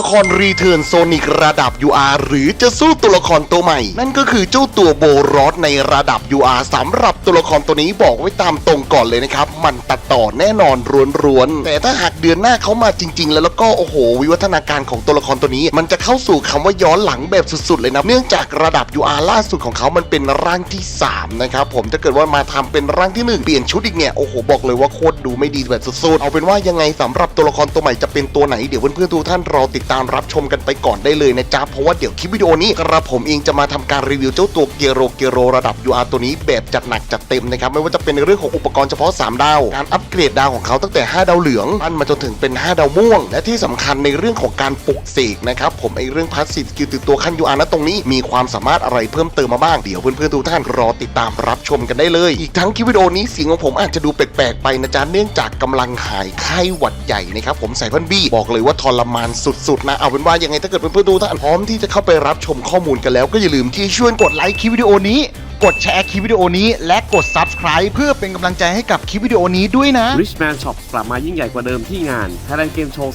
ละครรีเทิร์นโซนิกระดับ UR หรือจะสู้ตัวละครตัวใหม่ นั่นก็คือเจ้าตัวโบรอสในระดับ UR สำหรับตัวละครตัวนี้บอกไว้ตามตรงก่อนเลยนะครับ มันตัดต่อแน่นอนร้วนๆ แต่ถ้าหากเดือนหน้าเขามาจริง ๆ แล้วแล้วก็โอ้โห วิวัฒนาการของตัวละครตัวนี้ มันจะเข้าสู่คำว่าย้อนหลังแบบสุดๆเลยนะเนื่องจากระดับ UR ล่าสุดของเขามันเป็นร่างที่สามนะครับผมถ้าเกิดว่ามาทำเป็นร่างที่หนึ่งเปลี่ยนชุดอีกเนี่ยโอ้โหบอกเลยว่าโคตรดูไม่ดีแบบสุดๆเอาเป็นว่ายังไงสำหรับตัวละครตัวใหม่จะเป็นตัวไหนเดี๋ยวเพื่อนๆทุกท่านรอติดตามรับชมกันไปก่อนได้เลยนะจ๊ะเพราะว่าเดี๋ยวคลิปวิดีโอนี้กระผมเองจะมาทำการรีวิวเจ้าตัวเกโรเกโรระดับ UR ตัวนี้แบบจัดหนักจัดเต็มนะครับไม่ว่าจะเป็นในเรื่องของอุปกรณ์เฉพาะ 3 ดาว การอัปเกรดดาวของเขาตั้งแต่ 5 ดาวเหลืองปั้นมาจนถึงเป็น 5 ดาวม่วง และที่สำคัญในเรื่องของการปลุกเสกนะครับผมไอเรื่องพาสซีฟสกิลติดตัวขั้น UR นะตรงนี้มีความสามารถอะไรเพิ่มเติมมาบ้างเดี๋ยวเพื่อนๆทุกท่านรอติดตามรับชมกันได้เลย อีกทั้งคลิปวิดีโอนี้เสียงของผมอาจจะดูแปลกๆไปนะจ๊ะเนื่องจากกำลังหายไข้หวัดใหญ่นะครับผมใส่พันบี้บอกเลยว่าทรมานสุดๆนะ เอาเป็นว่ายังไงถ้าเกิดเพื่อนๆทุกท่านพร้อมที่จะเข้าไปรับชมข้อมูลกันแล้วก็อย่าลืมที่ช่วยกดไลค์คลิปวิดีโอนี้ กดแชร์คลิปวิดีโอนี้ และกด subscribe เพื่อเป็นกำลังใจให้กับคลิปวิดีโอนี้ด้วยนะ Richman Shop กลับมายิ่งใหญ่กว่าเดิมที่งาน Thailand Game Show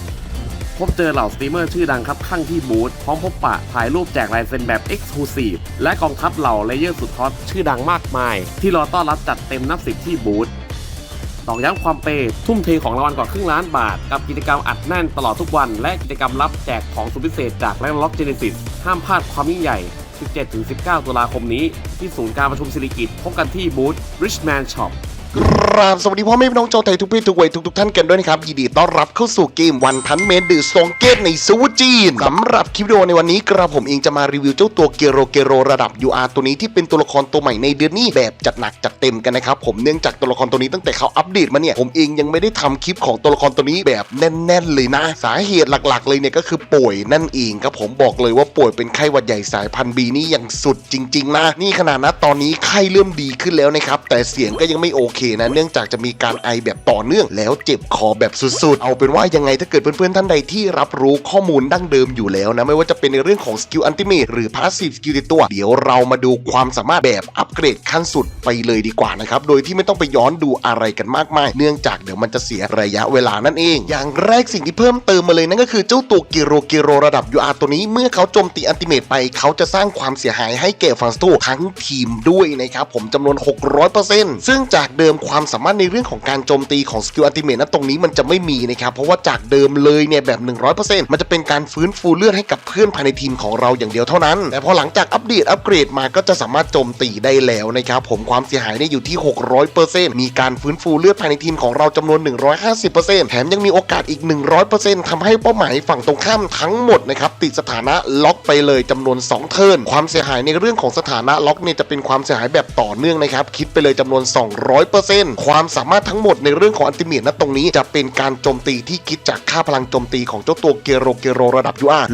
2025พบเจอเหล่าสตรีมเมอร์ชื่อดังครับข้างที่บูธพร้อมพบปะถ่ายรูปแจกลายเซ็นแบบ Exclusive และกองทัพเหล่าเลเยอร์สุดฮอตชื่อดังมากมาย ที่รอต้อนรับจัดเต็มนับสิบที่บูธ ตอกย้ำความเปย์ทุ่มเทของรางวัลกว่าครึ่งล้านบาท กับกิจกรรมอัดแน่นตลอดทุกวัน และกิจกรรมรับแจกของสุดพิเศษจากแลนล็อกเจเนซิสห้ามพลาดความยิ่งใหญ่ 17-19 ตุลาคมนี้ ที่ศูนย์การประชุมสิริกิติ์พบกันที่บูธ Richman Shop กราบสวัสดีพ่อแม่พี่น้องชาวไทยทุกเพศทุกวัยทุกๆท่านกันด้วยนะครับยินดีต้อนรับเข้าสู่เกมวันพันเมนดือสองเกตในซูจีนสำหรับคลิปวิดีโอในวันนี้กระผมเองจะมารีวิวเจ้าตัวเกโรเกโรระดับ UR ตัวนี้ที่เป็นตัวละครตัวใหม่ในเดือนนี้แบบจัดหนักจัดเต็มกันนะครับผมเนื่องจากตัวละครตัวนี้ตั้งแต่เขาอัปเดตมาเนี่ยผมเองยังไม่ได้ทำคลิปของตัวละครตัวนี้แบบแน่น ๆ เลยนะ สาเหตุหลักๆ เลยเนี่ยก็คือป่วยนั่นเองครับผมบอกเลยว่าป่วยเป็นไข้หวัดใหญ่สายพันธุ์บีนี่อย่างสุดจริง ๆ นะ นี่ขนาดนะตอนนี้ไข้เริ่มดีขึ้นแล้วนะครับแต่เสียงก็ยังไม่โอเคนะเนื่องจากจะมีการไอแบบต่อเนื่องแล้วเจ็บคอแบบสุดๆ เอาเป็นว่ายังไงถ้าเกิดเพื่อนๆท่านใดที่รับรู้ข้อมูลดั้งเดิมอยู่แล้วนะไม่ว่าจะเป็นในเรื่องของสกิลอันติเมทหรือพาสซีฟสกิลในตัว เดี๋ยวเรามาดูความสามารถแบบอัปเกรดขั้นสุดไปเลยดีกว่านะครับโดยที่ไม่ต้องไปย้อนดูอะไรกันมากมาย เนื่องจากเดี๋ยวมันจะเสียระยะเวลานั่นเอง อย่างแรกสิ่งที่เพิ่มเติมมาเลยนั่นก็คือเจ้าตัวกิโรกิโรระดับ UR ตัวนี้เมื่อเขาโจมตีอันติเมทไปเขาจะสร้างความเสียหายให้แก่ฟันสโตทั้งทีมด้วยนะครับผมจำนวน 600%ซึ่งจากเดิมความสามารถในเรื่องของการโจมตีของสกิลอัลติเมทนั้นตรงนี้มันจะไม่มีนะครับ เพราะว่าจากเดิมเลยเนี่ยแบบ 100%มันจะเป็นการฟื้นฟูเลือดให้กับเพื่อนภายในทีมของเราอย่างเดียวเท่านั้น แต่พอหลังจากอัปเดตอัปเกรดมาก็จะสามารถโจมตีได้แล้วนะครับผมความเสียหายเนี่ยอยู่ที่ 600%มีการฟื้นฟูเลือดภายในทีมของเราจำนวน 150%แถมยังมีโอกาสอีก 100%ทำให้เป้าหมายฝั่งตรงข้ามทั้งหมดนะครับติดสถานะล็อกไปเลยจำนวน 2 เทิร์นความเสียหายในเรื่องของสถานะล็อกเนี่ยจะเป็นความเสียหายแบบต่อเนื่องนะครับคิดไปเลยจำนวน 200%ความสามารถทั้งหมดในเรื่องของอันติเมทนะตรงนี้จะเป็นการโจมตีที่คิดจากค่าพลังโจมตีของเจ้าตัวเกโรเกโรระดับ UR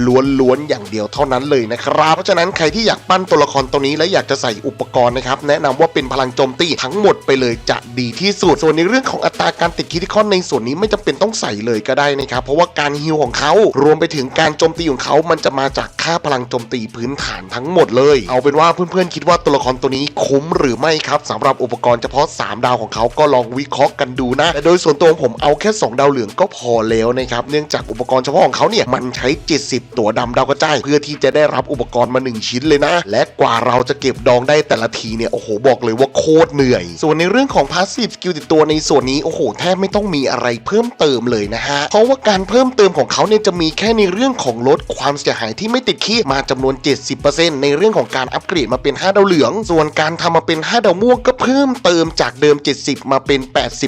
ล้วนๆอย่างเดียวเท่านั้นเลยนะครับ เพราะฉะนั้นใครที่อยากปั้นตัวละครตัวนี้และอยากจะใส่อุปกรณ์นะครับแนะนำว่าเป็นพลังโจมตีทั้งหมดไปเลยจะดีที่สุด ส่วนในเรื่องของอัตราการติดคิติคอนในส่วนนี้ไม่จำเป็นต้องใส่เลยก็ได้นะครับเพราะว่าการฮิลของเขารวมไปถึงการโจมตีของเขามันจะมาจากค่าพลังโจมตีพื้นฐานทั้งหมดเลย เอาเป็นว่าเพื่อนๆคิดว่าตัวละครตัวนี้คุ้มหรือไม่ครับสำหรับอุปกรณ์เฉพาะ3ดาวของเขาก็ลองวิเคราะห์กันดูนะแต่โดยส่วนตัวผมเอาแค่ 2 ดาวเหลืองก็พอแล้วนะครับเนื่องจากอุปกรณ์เฉพาะของเขาเนี่ยมันใช้ 70 ตัวดำดาวกระจายเพื่อที่จะได้รับอุปกรณ์มา 1 ชิ้นเลยนะ และกว่าเราจะเก็บดองได้แต่ละทีเนี่ยโอ้โหบอกเลยว่าโคตรเหนื่อย ส่วนในเรื่องของพาสซีฟสกิลติดตัวในส่วนนี้โอ้โหแทบไม่ต้องมีอะไรเพิ่มเติมเลยนะฮะเพราะว่าการเพิ่มเติมของเขาเนี่ยจะมีแค่ในเรื่องของลดความเสียหายที่ไม่ติดขี้มาจำนวน 70%ในเรื่องของการอัปเกรดมาเป็น 5 ดาวเหลือง ส่วนการทำมาเป็น 5 ดาวม่วงก็เพิ่มเติมจากเดิม70 มาเป็น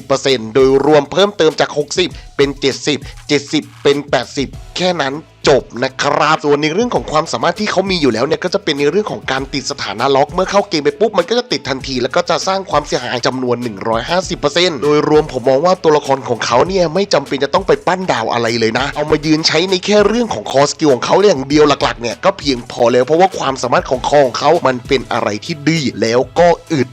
80%โดยรวมเพิ่มเติมจาก 60 เป็น 70 70 เป็น 80 แค่นั้น จบนะครับส่วนในเรื่องของความสามารถที่เขามีอยู่แล้วเนี่ยก็จะเป็นในเรื่องของการติดสถานะล็อก เมื่อเข้าเกมไปปุ๊บมันก็จะติดทันที แล้วก็จะสร้างความเสียหายจำนวน 150%โดยรวมผมมองว่าตัวละครของเขาเนี่ยไม่จำเป็นจะต้องไปปั้นดาวอะไรเลยนะ เอามายืนใช้ในแค่เรื่องของคอสกิลของเขาอย่างเดียวหลักๆเนี่ยก็เพียงพอแล้ว เพราะว่าความสามารถของคอของเขามันเป็นอะไรที่ดีแล้วก็อึด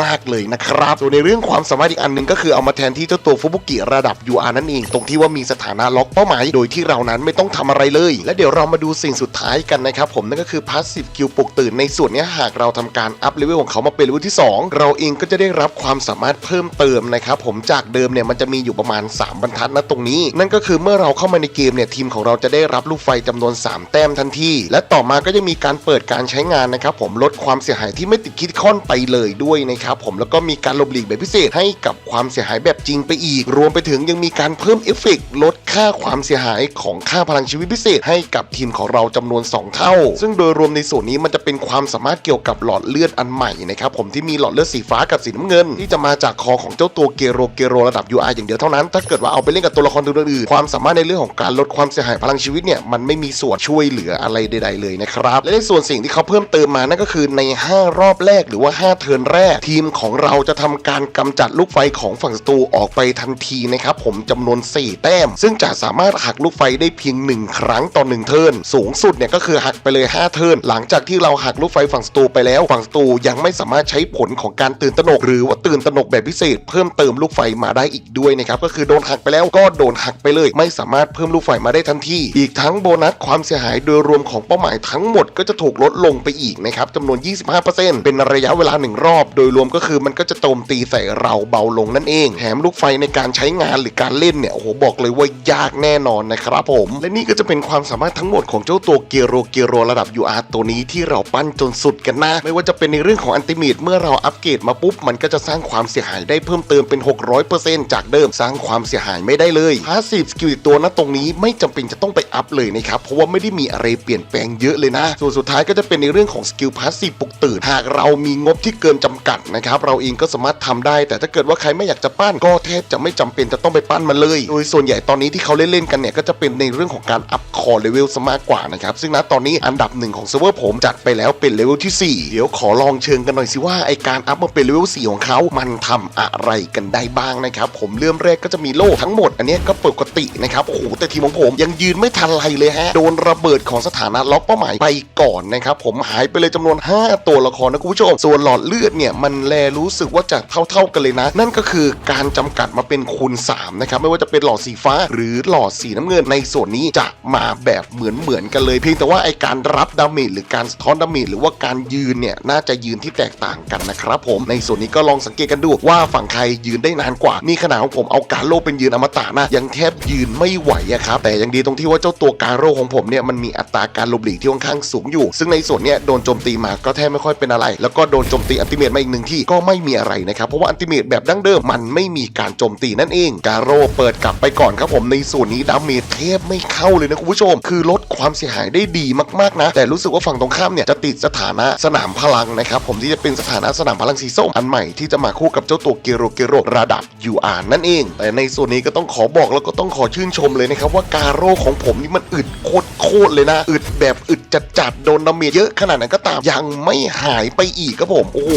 มาก ๆเลยนะครับส่วนในเรื่องความสามารถอีกอันหนึ่งก็คือเอามาแทนที่เจ้าตัวฟุบุกิระดับ UR นั่นเองตรงที่ว่ามีสถานะล็อกเป้าหมายโดยที่เรานั้นไม่ต้องทำอะไรอะไรเลย และเดี๋ยวเรามาดูสิ่งสุดท้ายกันนะครับผมนั่นก็คือพาสซีฟกิลปลุกตื่นในส่วนนี้หากเราทำการอัพเลเวลของเขามาเป็นเลเวลที่ 2 เราเองก็จะได้รับความสามารถเพิ่มเติมนะครับผมจากเดิมเนี่ยมันจะมีอยู่ประมาณ 3 บรรทัดนะตรงนี้ นั่นก็คือเมื่อเราเข้ามาในเกมเนี่ยทีมของเราจะได้รับลูกไฟจำนวน 3 แต้มทันที และต่อมาก็จะมีการเปิดการใช้งานนะครับผมลดความเสียหายที่ไม่ติดคิดคอนไปเลยด้วยนะครับผมแล้วก็มีการลบหลีกแบบพิเศษให้กับความเสียหายแบบจริงไปอีก รวมไปถึงยังมีการเพิ่มเอฟเฟกต์ลดค่าความเสียหายของค่าพลังชีวิตพิเศษให้กับทีมของเราจำนวน 2 เท่า ซึ่งโดยรวมในส่วนนี้มันจะเป็นความสามารถเกี่ยวกับหลอดเลือดอันใหม่นะครับผมที่มีหลอดเลือดสีฟ้ากับสีน้ำเงิน ที่จะมาจากคอของเจ้าตัวเกโรเกโรระดับ UI อย่างเดียวเท่านั้น ถ้าเกิดว่าเอาไปเล่นกับตัวละครตัวอื่นความสามารถในเรื่องของการลดความเสียหายพลังชีวิตเนี่ยมันไม่มีส่วนช่วยเหลืออะไรใด ๆ เลยนะครับและในส่วนสิ่งที่เขาเพิ่มเติมมานั่นก็คือใน 5 รอบแรกหรือว่า 5 เทิร์นแรก ทีมของเราจะทำการกำจัดลูกไฟของฝั่งศัตรูออกไปทันทีนะครับผมจำนวน 4 แต้ม ซึ่งจะสามารถหักลูกไฟได้เพียง 1 ครั้งต่อ1เทิร์นสูงสุดเนี่ยก็คือหักไปเลย 5 เทิร์นหลังจากที่เราหักลูกไฟฝั่งศัตรูไปแล้วฝั่งศัตรูยังไม่สามารถใช้ผลของการตื่นตระหนกหรือว่าตื่นตระหนกแบบพิเศษ เพิ่มเติมลูกไฟมาได้อีกด้วยนะครับก็คือโดนหักไปแล้วก็โดนหักไปเลย ไม่สามารถเพิ่มลูกไฟมาได้ทันทีอีกทั้งโบนัสความเสียหายโดยรวมของเป้าหมายทั้งหมดก็จะถูกลดลงไปอีกนะครับจำนวน 25%เป็นระยะเวลา 1 รอบ โดยรวมก็คือมันก็จะโจมตีใส่เราเบาลงนั่นเองแถมลูกไฟในการใช้งานหรือการเล่นเนี่ยโอ้โหบอกเลยว่ายยากแน่นอนนะครับผม และนี่ก็จะเป็นความสามารถทั้งหมดของเจ้าตัวเกโรเกโรระดับ UR ตัวนี้ที่เราปั้นจนสุดกันนะ ไม่ว่าจะเป็นในเรื่องของอันติเมตเมื่อเราอัปเกรดมาปุ๊บ มันก็จะสร้างความเสียหายได้เพิ่มเติมเป็น 600%จากเดิมสร้างความเสียหายไม่ได้เลยพาสซีฟสกิลตัวนะตรงนี้ไม่จำเป็นจะต้องไปอัพเลยนะครับ เพราะว่าไม่ได้มีอะไรเปลี่ยนแปลงเยอะเลยนะ ส่วนสุดท้ายก็จะเป็นในเรื่องของสกิลพาสซีฟปลุกตื่น หากเรามีงบที่เกินจำกัดนะครับ เราเองก็สามารถทำได้ แต่ถ้าเกิดว่าใครไม่อยากจะปั้นก็แทบจะไม่จำเป็นจะต้องไปปั้นมันเลย โดยส่วนใหญ่ตอนนี้ที่เขาเล่นๆกันเนี่ยก็จะเป็นในเรื่องของการอัพคอร์เลเวลซะมากกว่านะครับ ซึ่งณตอนนี้อันดับหนึ่งของเซิร์ฟเวอร์ผมจัดไปแล้วเป็นเลเวลที่ 4 เดี๋ยวขอลองเชิญกันหน่อยสิว่าไอการอัพมาเป็นเลเวล4ของเขามันทำอะไรกันได้บ้างนะครับ ผมเริ่มแรกก็จะมีโล่ทั้งหมด อันนี้ก็ปกตินะครับโอ้โหแต่ทีมของผมยังยืนไม่ทันไรเลยฮะโดนระเบิดของสถานะล็อกเป้าหมายไปก่อนนะครับผมหายไปเลยจำนวน 5 ตัวละครนะคุณผู้ชมส่วนหลอดเลือดเนี่ยมันแลรู้สึกว่าจะเท่า ๆกันเลยนะ นั่นก็คือการจำกัดมาเป็นคูณ3นะครับไม่ว่าจะเป็นหลอดสีฟ้าหรือหลอดสีน้ำเงินในส่วนนี้จะมาแบบเหมือนเหมือนกันเลยเพียงแต่ว่าไอการรับดาเมจหรือการสะท้อนดาเมจหรือว่าการยืนเนี่ยน่าจะยืนที่แตกต่างกันนะครับผมในส่วนนี้ก็ลองสังเกตกันดูว่าฝั่งใครยืนได้นานกว่านี่ขนาดของผมเอาการโลเป็นยืนอมตะนะยังแทบยืนไม่ไหวอะครับแต่ยังดีตรงที่ว่าเจ้าตัวการโรของผมเนี่ยมันมีอัตราการหลบหลีกที่ค่อนข้างสูงอยู่ ซึ่งในส่วนเนี้ยโดนโจมตีมาก็แทบไม่ค่อยเป็นอะไร แล้วก็โดนโจมตีอัลติเมทมาอีกหนึ่งที่ก็ไม่มีอะไรนะครับเพราะว่าอัลติเมทแบบดั้งเดิมมันไม่มีการโจมตีนั่นเองการโรเปิดกลับไปก่อนครับผมในส่วนนี้ดาเมจเทบไม่เข้าเลยนะคุณผู้ชม คือลดความเสียหายได้ดีมากๆนะ แต่รู้สึกว่าฝั่งตรงข้ามเนี่ยจะติดสถานะสนามพลังนะครับผมที่จะเป็นสถานะสนามพลังสีส้มอันใหม่ที่จะมาคู่กับเจ้าตัวเกโรเกโรระดับ UR นั่นเอง แต่ในส่วนนี้ก็ต้องขอบอกแล้วก็ต้องขอชื่นชมเลยนะครับว่าการโรของผมนี่มันอึดโคตรโคตรเลยนะ อึดแบบอึดจัดจัดๆโดนดาเมจเยอะขนาดนั้นก็ตามยังไม่หายไปอีกครับผม โอ้โห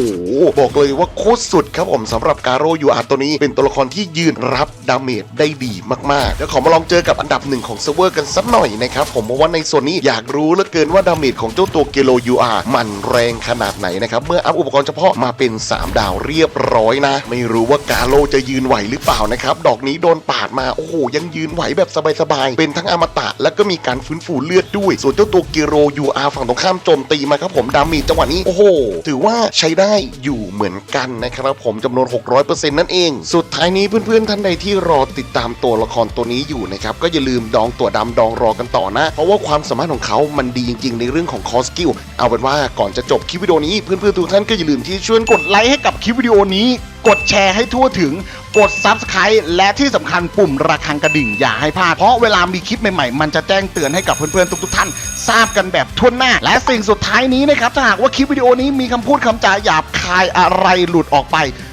บอกเลยว่าโคตรสุดครับผมสำหรับการโร UR ตัวนี้เป็นตัวละครที่ยืนรับดาเมจได้ดีมากๆเดี๋ยวขอมาลองเจอกับอันดับหนึ่งของเซิร์ฟเวอร์กันสักหน่อยนะครับผมเพราะว่าในส่วนนี้อยากรู้เหลือเกินว่าดาเมจของเจ้าตัวเกโล UR มันแรงขนาดไหนนะครับเมื่ออัพอุปกรณ์เฉพาะมาเป็น 3 ดาวเรียบร้อยนะ ไม่รู้ว่ากาโลจะยืนไหวหรือเปล่านะครับดอกนี้โดนปาดมาโอ้โหยังยืนไหวแบบสบายๆเป็นทั้งอมตะ แล้วก็มีการฟื้นฟูเลือดด้วย ส่วนเจ้าตัวเกโร UR ฝั่งตรงข้ามโจมตีมาครับผมดาเมจจังหวะนี้โอ้โหถือว่าใช้ได้อยู่เหมือนกันนะครับผมจำนวน 600%นั่นเอง สุดท้ายนี้เพื่อนๆท่านใดที่รอติดตามตัวละครตัวนี้อยู่นะครับก็อย่าลืมดองตัวดำดองรอกันต่อนะ เพราะว่าความสามารถของเขามันดีจริง ๆ ในเรื่องของคอสกิลเอาเป็นว่าก่อนจะจบคลิปวิดีโอนี้เพื่อนๆทุกท่านก็อย่าลืมที่ช่วยกดไลค์ให้กับคลิปวิดีโอนี้ กดแชร์ให้ทั่วถึงกด Subscribe และที่สำคัญปุ่มระฆังกระดิ่งอย่าให้พลาด เพราะเวลามีคลิปใหม่ๆ มันจะแจ้งเตือนให้กับเพื่อนๆ ทุกๆ ท่าน ทราบกันแบบทั่วหน้า และสิ่งสุดท้ายนี้นะครับ ถ้าหากว่าคลิปวิดีโอนี้มีคำพูดคำจาหยาบคายอะไรหลุดออกไป